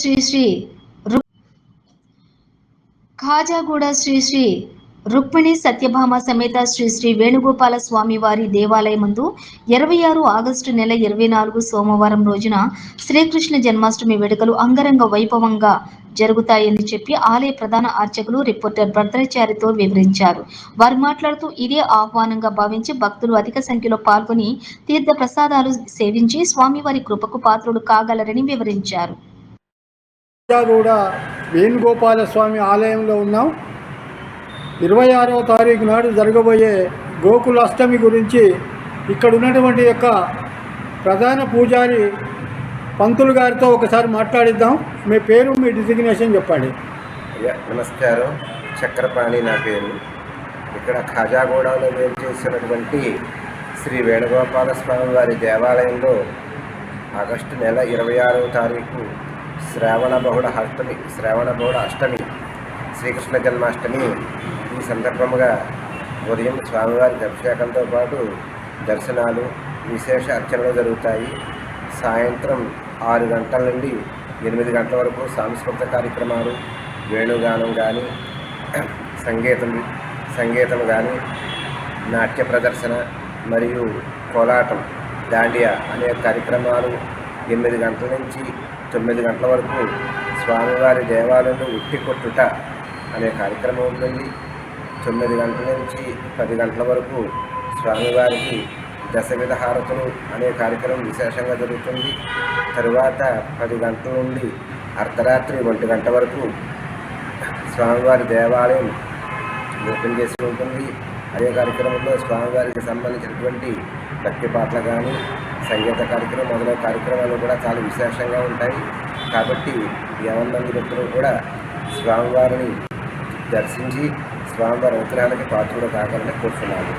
శ్రీ శ్రీ ఖాజాగూడ శ్రీ శ్రీ రుక్మిణి సత్యభామ సమేత శ్రీ శ్రీ వేణుగోపాల స్వామి వారి దేవాలయం ముందు ఇరవై ఆరు ఆగస్టు నెల ఇరవై నాలుగు సోమవారం రోజున శ్రీకృష్ణ జన్మాష్టమి వేడుకలు అంగరంగ వైభవంగా జరుగుతాయని చెప్పి ఆలయ ప్రధాన అర్చకులు రిపోర్టర్ భద్రాచారితో వివరించారు. వారు మాట్లాడుతూ ఇదే ఆహ్వానంగా భావించి భక్తులు అధిక సంఖ్యలో పాల్గొని తీర్థ ప్రసాదాలు సేవించి స్వామివారి కృపకు పాత్రులు కాగలరని వివరించారు. కూడా వేణుగోపాలస్వామి ఆలయంలో ఉన్నాం. ఇరవై ఆరవ తారీఖు నాడు జరగబోయే గోకులాష్టమి గురించి ఇక్కడ ఉన్నటువంటి యొక్క ప్రధాన పూజారి పంతులు గారితో ఒకసారి మాట్లాడిద్దాం. మీ పేరు మీ డిజిగ్నేషన్ చెప్పండి. అయ్యా నమస్కారం. చక్రపాణి నా పేరు. ఇక్కడ ఖాజాగూడలో వేరు చేసినటువంటి శ్రీ వేణుగోపాల స్వామి వారి దేవాలయంలో ఆగస్టు నెల ఇరవై ఆరవ తారీఖు శ్రావణ బహుళ అష్టమి శ్రావణ బహుళ అష్టమి శ్రీకృష్ణ జన్మాష్టమి ఈ సందర్భముగా ఉదయం స్వామివారికి అభిషేకంతో పాటు దర్శనాలు విశేష అర్చనలు జరుగుతాయి. సాయంత్రం ఆరు గంటల నుండి ఎనిమిది గంటల వరకు సాంస్కృతిక కార్యక్రమాలు వేణుగానం కానీ సంగీతం సంగీతం కానీ నాట్య ప్రదర్శన మరియు కోలాటం దాండియా అనే కార్యక్రమాలు ఎనిమిది గంటల నుంచి తొమ్మిది గంటల వరకు స్వామివారి దేవాలయంలో ఉట్టి కొట్టుట అనే కార్యక్రమం ఉంటుంది. తొమ్మిది గంటల నుంచి పది గంటల వరకు స్వామివారికి దశవిధ హారతులు అనే కార్యక్రమం విశేషంగా జరుగుతుంది. తరువాత పది గంటల నుండి అర్ధరాత్రి ఒంటి గంట వరకు స్వామివారి దేవాలయం ఓపెన్ చేసి ఉంటుంది. అదే కార్యక్రమంలో స్వామివారికి సంబంధించినటువంటి భక్తి పాటలు కానీ సంగీత కార్యక్రమం మొదలైన కార్యక్రమాలు కూడా చాలా విశేషంగా ఉంటాయి. కాబట్టి యవనమంది భక్తులు కూడా స్వామివారిని దర్శించి స్వామివారి అనుగ్రహానికి పాత్రుడు కావాలని కోరుతున్నాను